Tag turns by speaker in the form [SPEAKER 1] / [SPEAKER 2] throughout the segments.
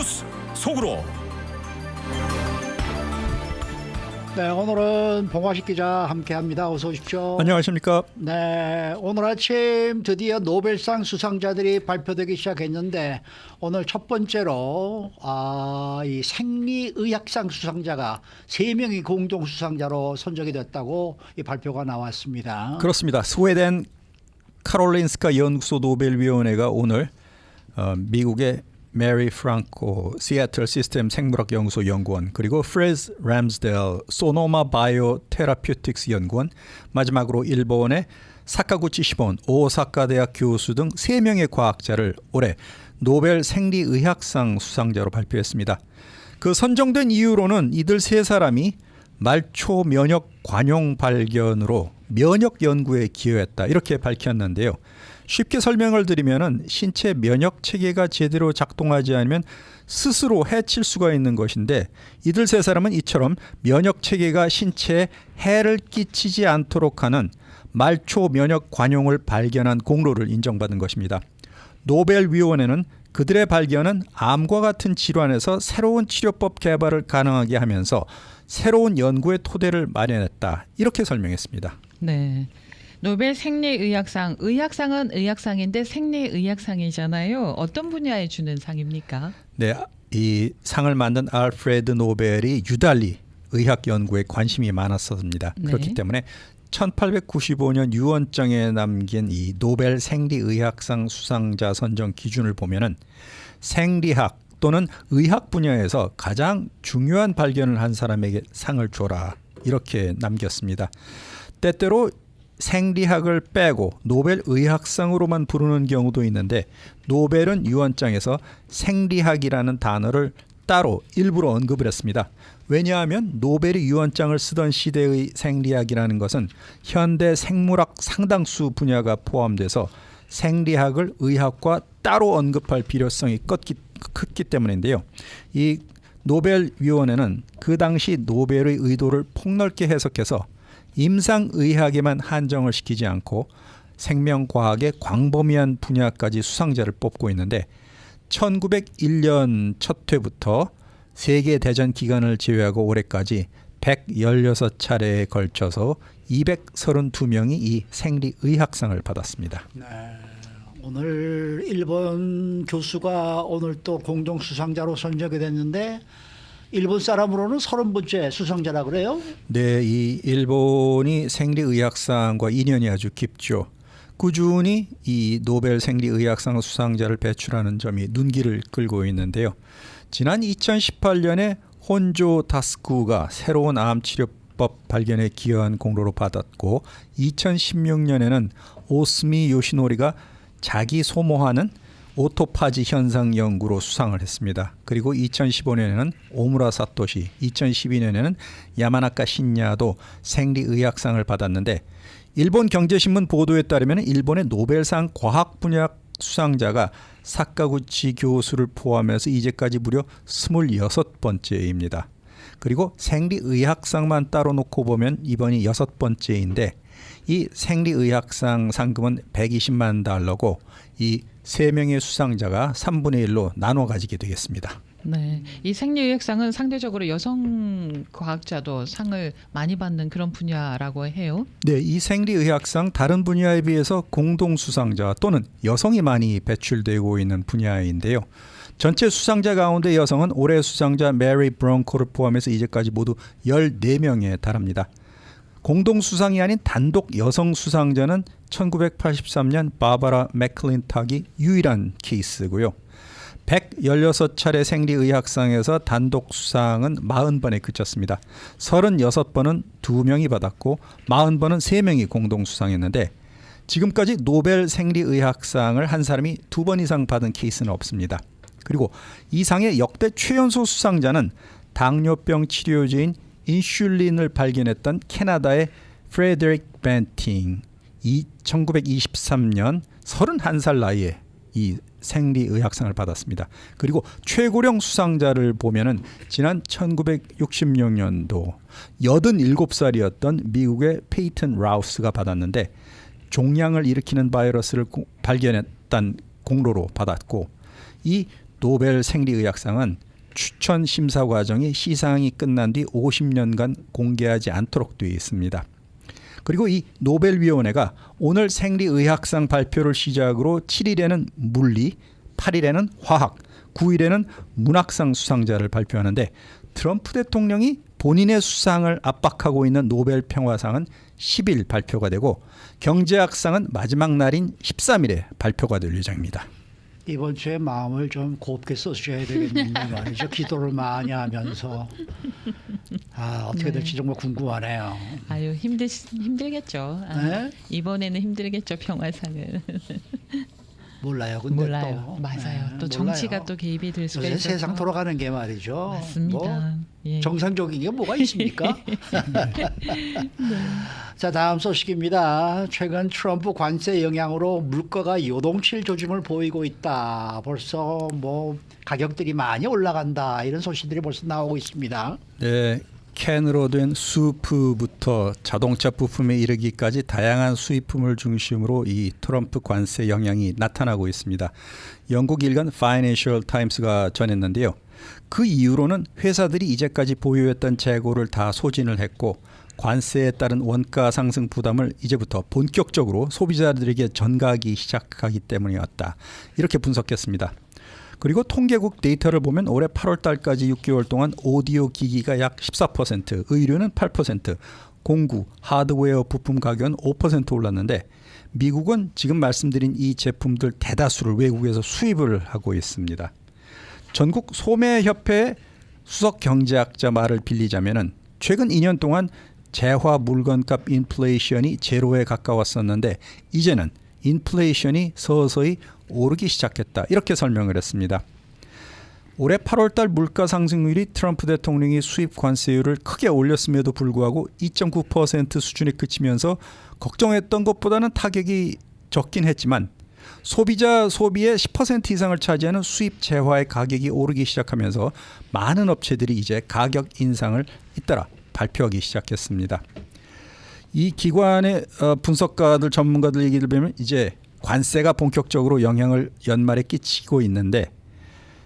[SPEAKER 1] 뉴스 속으로
[SPEAKER 2] 네, 오늘은 봉화식 기자 함께합니다. 어서 오십시오.
[SPEAKER 3] 안녕하십니까?
[SPEAKER 2] 네, 오늘 아침 드디어 노벨상 수상자들이 발표되기 시작했는데 오늘 첫 번째로 아, 이 생리의학상 수상자가 세 명이 공동 수상자로 선정이 됐다고 이 발표가 나왔습니다.
[SPEAKER 3] 그렇습니다. 스웨덴 카롤린스카 연구소 노벨위원회가 오늘 어, 미국의 메리 프랑코 시애틀 시스템 생물학 연구소 연구원 그리고 프레즈 램스델 소노마 바이오 테라퓨틱스 연구원 마지막으로 일본의 사카구치 시본 오사카 대학 교수 등세 명의 과학자를 올해 노벨 생리의학상 수상자로 발표했습니다. 그 선정된 이유로는 이들 세 사람이 말초 면역 관용 발견으로 면역 연구에 기여했다 이렇게 밝혔는데요. 쉽게 설명을 드리면은 신체 면역 체계가 제대로 작동하지 않으면 스스로 해칠 수가 있는 것인데 이들 세 사람은 이처럼 면역 체계가 신체에 해를 끼치지 않도록 하는 말초 면역 관용을 발견한 공로를 인정받은 것입니다. 노벨 위원회는 그들의 발견은 암과 같은 질환에서 새로운 치료법 개발을 가능하게 하면서 새로운 연구의 토대를 마련했다. 이렇게 설명했습니다.
[SPEAKER 4] 네. 노벨 생리의학상, 의학상은 의학상인데 생리의학상이잖아요. 어떤 분야에 주는 상입니까?
[SPEAKER 3] 네, 이 상을 만든 알프레드 노벨이 유달리 의학 연구에 관심이 많았었습니다.
[SPEAKER 4] 네.
[SPEAKER 3] 그렇기 때문에 1895년 유언장에 남긴 이 노벨 생리의학상 수상자 선정 기준을 보면은 생리학 또는 의학 분야에서 가장 중요한 발견을 한 사람에게 상을 줘라 이렇게 남겼습니다. 때때로 생리학을 빼고 노벨 의학상으로만 부르는 경우도 있는데 노벨은 유언장에서 생리학이라는 단어를 따로 일부러 언급을 했습니다. 왜냐하면 노벨이 유언장을 쓰던 시대의 생리학이라는 것은 현대 생물학 상당수 분야가 포함돼서 생리학을 의학과 따로 언급할 필요성이 컸기, 컸기 때문인데요. 이 노벨 위원회는 그 당시 노벨의 의도를 폭넓게 해석해서 임상의학에만 한정을 시키지 않고 생명과학의 광범위한 분야까지 수상자를 뽑고 있는데 1901년 첫 회부터 세계 대전 기간을 제외하고 올해까지 116차례에 걸쳐서 232명이 이 생리의학상을 받았습니다.
[SPEAKER 2] 네, 오늘 일본 교수가 오늘 또 공동 수상자로 선정이 됐는데 일본 사람으로는 서른 번째 수상자라 그래요?
[SPEAKER 3] 네, 이 일본이 생리의학상과 인연이 아주 깊죠. 꾸준히 이 노벨 생리의학상 수상자를 배출하는 점이 눈길을 끌고 있는데요. 지난 2018년에 혼조 다스쿠가 새로운 암 치료법 발견에 기여한 공로로 받았고 2016년에는 오스미 요시노리가 자기 소모하는 오토파지 현상 연구로 수상을 했습니다. 그리고 2015년에는 오무라 사토시, 2012년에는 야마나카 신야도 생리의학상을 받았는데 일본 경제신문 보도에 따르면 일본의 노벨상 과학 분야 수상자가 사카구치 교수를 포함해서 이제까지 무려 26번째입니다. 그리고 생리의학상만 따로 놓고 보면 이번이 여섯 번째인데 이 생리의학상 상금은 120만 달러고 이 세 명의 수상자가 3분의 1로 나눠 가지게 되겠습니다.
[SPEAKER 4] 네. 이 생리의학상은 상대적으로 여성 과학자도 상을 많이 받는 그런 분야라고 해요.
[SPEAKER 3] 네, 이 생리의학상 다른 분야에 비해서 공동 수상자 또는 여성이 많이 배출되고 있는 분야인데요. 전체 수상자 가운데 여성은 올해 수상자 메리 브론코를 포함해서 이제까지 모두 14명에 달합니다. 공동 수상이 아닌 단독 여성 수상자는 1983년 바바라 맥클린탁이 유일한 케이스고요. 116차례 생리의학상에서 단독 수상은 40번에 그쳤습니다. 36번은 2명이 받았고 40번은 3명이 공동 수상했는데 지금까지 노벨 생리의학상을 한 사람이 두 번 이상 받은 케이스는 없습니다. 그리고 이 상의 역대 최연소 수상자는 당뇨병 치료제인 인슐린을 발견했던 캐나다의 프레데릭 벤팅 이 1923년 31살 나이에 이 생리의학상을 받았습니다. 그리고 최고령 수상자를 보면은 지난 1966년도 87살이었던 미국의 페이튼 라우스가 받았는데 종양을 일으키는 바이러스를 고- 발견했던 공로로 받았고 이 노벨 생리의학상은 추천 심사 과정이 시상이 끝난 뒤 50년간 공개하지 않도록 되어 있습니다. 그리고 이 노벨위원회가 오늘 생리의학상 발표를 시작으로 7일에는 물리, 8일에는 화학, 9일에는 문학상 수상자를 발표하는데 트럼프 대통령이 본인의 수상을 압박하고 있는 노벨 평화상은 10일 발표가 되고 경제학상은 마지막 날인 13일에 발표가 될 예정입니다.
[SPEAKER 2] 이번 주에 마음을 좀 곱게 써주셔야 되겠는데 말이죠. 기도를 많이 하면서 아 어떻게
[SPEAKER 4] 네.
[SPEAKER 2] 될지 정말 궁금하네요.
[SPEAKER 4] 아유 힘들 힘들겠죠. 아,
[SPEAKER 2] 네?
[SPEAKER 4] 이번에는 힘들겠죠 평화상은.
[SPEAKER 2] 몰라요. 근데
[SPEAKER 4] 몰라요.
[SPEAKER 2] 또
[SPEAKER 4] 맞아요.
[SPEAKER 2] 네,
[SPEAKER 4] 또 정치가
[SPEAKER 2] 몰라요.
[SPEAKER 4] 또 개입이 될 수가 있어서.
[SPEAKER 2] 세상 돌아가는 게 말이죠.
[SPEAKER 4] 맞습니다.
[SPEAKER 2] 뭐
[SPEAKER 4] 예.
[SPEAKER 2] 정상적인 게 뭐가 있습니까? 자 다음 소식입니다. 최근 트럼프 관세 영향으로 물가가 요동칠 조짐을 보이고 있다. 벌써 뭐 가격들이 많이 올라간다 이런 소식들이 벌써 나오고 있습니다.
[SPEAKER 3] 네, 캔으로 된 수프부터 자동차 부품에 이르기까지 다양한 수입품을 중심으로 이 트럼프 관세 영향이 나타나고 있습니다. 영국 일간 Financial Times가 전했는데요. 그 이후로는 회사들이 이제까지 보유했던 재고를 다 소진을 했고 관세에 따른 원가 상승 부담을 이제부터 본격적으로 소비자들에게 전가하기 시작하기 때문이었다. 이렇게 분석했습니다. 그리고 통계국 데이터를 보면 올해 8월 달까지 6개월 동안 오디오 기기가 약 14%, 의류는 8%, 공구, 하드웨어 부품 가격은 5% 올랐는데 미국은 지금 말씀드린 이 제품들 대다수를 외국에서 수입을 하고 있습니다. 전국 소매협회 수석 경제학자 말을 빌리자면은 최근 2년 동안 재화 물건값 인플레이션이 제로에 가까웠었는데 이제는 인플레이션이 서서히 오르기 시작했다. 이렇게 설명을 했습니다. 올해 8월 달 물가 상승률이 트럼프 대통령이 수입 관세율을 크게 올렸음에도 불구하고 2.9% 수준에 그치면서 걱정했던 것보다는 타격이 적긴 했지만 소비자 소비의 10% 이상을 차지하는 수입 재화의 가격이 오르기 시작하면서 많은 업체들이 이제 가격 인상을 잇따라 발표하기 시작했습니다. 이 기관의 어, 분석가들 전문가들 얘기를 보면 이제 관세가 본격적으로 영향을 연말에 끼치고 있는데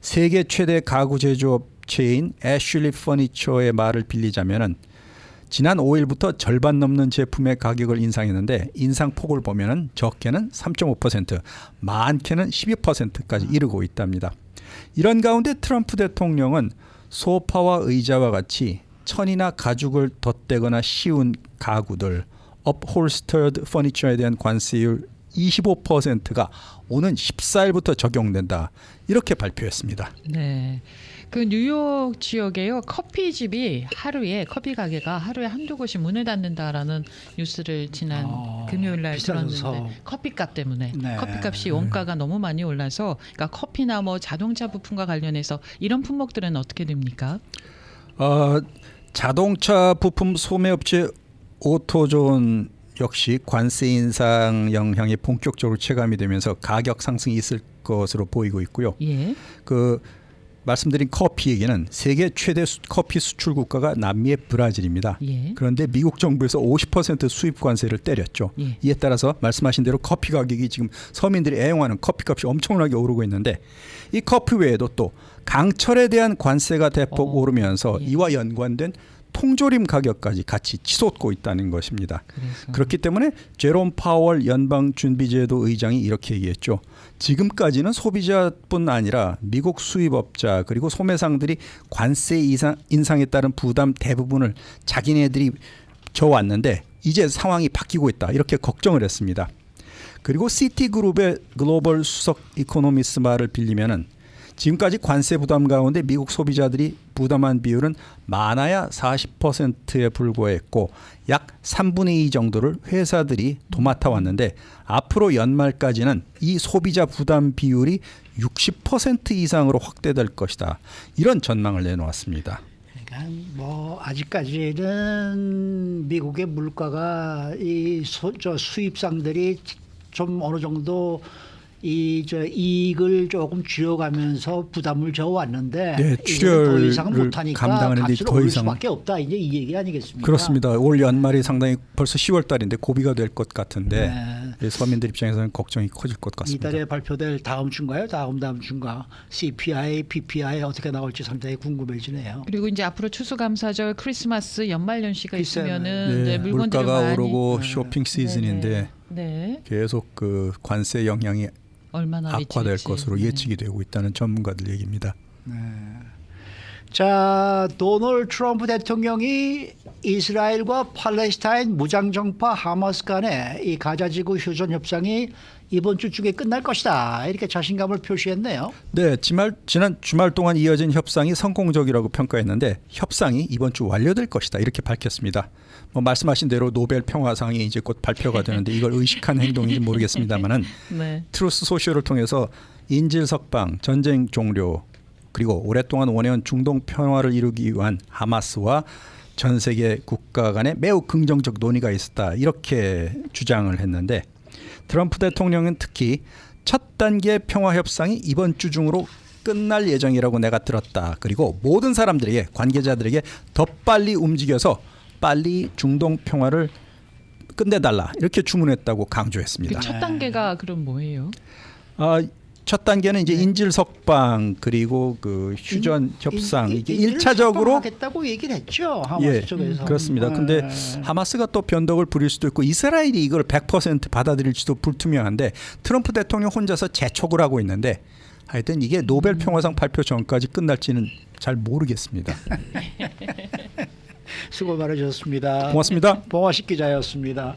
[SPEAKER 3] 세계 최대 가구 제조업체인 애슐리 퍼니처의 말을 빌리자면은 지난 5일부터 절반 넘는 제품의 가격을 인상했는데 인상 폭을 보면은 적게는 3.5%, 많게는 12%까지 이르고 있답니다. 이런 가운데 트럼프 대통령은 소파와 의자와 같이 천이나 가죽을 덧대거나 씌운 가구들 upholstered furniture에 대한 관세율 25%가 오는 14일부터 적용된다. 이렇게 발표했습니다.
[SPEAKER 4] 네. 그 뉴욕 지역에요 커피집이 하루에 커피 가게가 하루에 한두 곳이 문을 닫는다라는 뉴스를 지난
[SPEAKER 2] 아,
[SPEAKER 4] 금요일 날. 들었는데 커피값 때문에
[SPEAKER 2] 네.
[SPEAKER 4] 커피값이 원가가 너무 많이 올라서 그러니까 커피나 뭐 자동차 부품과 관련해서 이런 품목들은 어떻게 됩니까?
[SPEAKER 3] 어, 자동차 부품 소매업체 오토존 역시 관세 인상 영향이 본격적으로 체감이 되면서 가격 상승이 있을 것으로 보이고 있고요.
[SPEAKER 4] 예.
[SPEAKER 3] 그 말씀드린 커피 얘기는 세계 최대 수, 커피 수출 국가가 남미의 브라질입니다.
[SPEAKER 4] 예.
[SPEAKER 3] 그런데 미국 정부에서 50% 수입 관세를 때렸죠.
[SPEAKER 4] 예.
[SPEAKER 3] 이에 따라서 말씀하신 대로 커피 가격이 지금 서민들이 애용하는 커피값이 엄청나게 오르고 있는데 이 커피 외에도 또 강철에 대한 관세가 대폭
[SPEAKER 4] 어,
[SPEAKER 3] 오르면서
[SPEAKER 4] 예.
[SPEAKER 3] 이와 연관된 통조림 가격까지 같이 치솟고 있다는 것입니다.
[SPEAKER 4] 그래서
[SPEAKER 3] 그렇기 때문에 제롬 파월 연방준비제도 의장이 이렇게 얘기했죠. 지금까지는 소비자뿐 아니라 미국 수입업자 그리고 소매상들이 관세 이상, 인상에 따른 부담 대부분을 자기네들이 져왔는데 이제 상황이 바뀌고 있다 이렇게 걱정을 했습니다. 그리고 시티그룹의 글로벌 수석 이코노미스 말을 빌리면은 지금까지 관세 부담 가운데 미국 소비자들이 부담한 비율은 많아야 40%에 불과했고 약 3분의 2 정도를 회사들이 도맡아 왔는데 앞으로 연말까지는 이 소비자 부담 비율이 60% 이상으로 확대될 것이다. 이런 전망을 내놓았습니다.
[SPEAKER 2] 그러니까 뭐 아직까지는 미국의 물가가 이저 수입상들이 좀 어느 정도 이 저 이익을 조금 줄여가면서 부담을 져왔는데
[SPEAKER 3] 네, 출혈을
[SPEAKER 2] 이상 못하니까
[SPEAKER 3] 감당하는 데
[SPEAKER 2] 값을
[SPEAKER 3] 더 이상-
[SPEAKER 2] 수밖에 없다 이제 이 얘기 아니겠습니까?
[SPEAKER 3] 그렇습니다. 올 연말이 상당히 벌써 10월 달인데 고비가 될 것 같은데
[SPEAKER 2] 네.
[SPEAKER 3] 서민들 입장에서는 걱정이 커질 것 같습니다.
[SPEAKER 2] 이달에 발표될 다음 주인가요? 다음 다음 주인가? CPI, PPI 어떻게 나올지 상당히 궁금해지네요.
[SPEAKER 4] 그리고 이제 앞으로 추수감사절, 크리스마스, 연말연시가. 있으면은
[SPEAKER 3] 네,
[SPEAKER 4] 물건들이
[SPEAKER 3] 물가가
[SPEAKER 4] 많이
[SPEAKER 3] 오르고
[SPEAKER 2] 네.
[SPEAKER 3] 쇼핑 시즌인데
[SPEAKER 4] 네, 네.
[SPEAKER 3] 계속 그 관세 영향이
[SPEAKER 4] 얼마나
[SPEAKER 3] 악화될
[SPEAKER 4] 미칠지.
[SPEAKER 3] 것으로
[SPEAKER 4] 네.
[SPEAKER 3] 예측이 되고 있다는 전문가들 얘기입니다.
[SPEAKER 2] 자, 도널드 트럼프 대통령이 이스라엘과 팔레스타인 무장정파 하마스 간의 이 가자지구 휴전 협상이 이번 주 중에 끝날 것이다. 이렇게 자신감을 표시했네요.
[SPEAKER 3] 네, 지말, 지난 주말 동안 이어진 협상이 성공적이라고 평가했는데 협상이 이번 주 완료될 것이다 이렇게 밝혔습니다. 뭐 말씀하신 대로 노벨 평화상이 이제 곧 발표가 되는데 이걸 의식한 행동인지 모르겠습니다만은
[SPEAKER 4] 네.
[SPEAKER 3] 트루스 소셜을 통해서 인질 석방, 전쟁 종료 그리고 오랫동안 원해온 중동 평화를 이루기 위한 하마스와 전 세계 국가 간의 매우 긍정적 논의가 있었다 이렇게 주장을 했는데 트럼프 대통령은 특히 첫 단계 평화 협상이 이번 주 중으로 끝날 예정이라고 내가 들었다. 그리고 모든 사람들에게 관계자들에게 더 빨리 움직여서 빨리 중동 평화를 끝내달라 이렇게 주문했다고 강조했습니다.
[SPEAKER 4] 그 첫 단계가 그럼 뭐예요?
[SPEAKER 3] 아, 첫 단계는
[SPEAKER 2] 네.
[SPEAKER 3] 이제 인질 석방 그리고 그 휴전 협상 이게
[SPEAKER 2] 일-
[SPEAKER 3] 일차적으로
[SPEAKER 2] 하겠다고 얘기를 했죠. 하마스
[SPEAKER 3] 예,
[SPEAKER 2] 쪽에서.
[SPEAKER 3] 그렇습니다. 근데
[SPEAKER 2] 네.
[SPEAKER 3] 하마스가 또 변덕을 부릴 수도 있고 이스라엘이 이걸 100% 받아들일지도 불투명한데 트럼프 대통령 혼자서 재촉을 하고 있는데 하여튼 이게 노벨 평화상 발표 전까지 끝날지는 잘 모르겠습니다.
[SPEAKER 2] 수고 많으셨습니다.
[SPEAKER 3] 고맙습니다.
[SPEAKER 2] 봉화식 기자였습니다.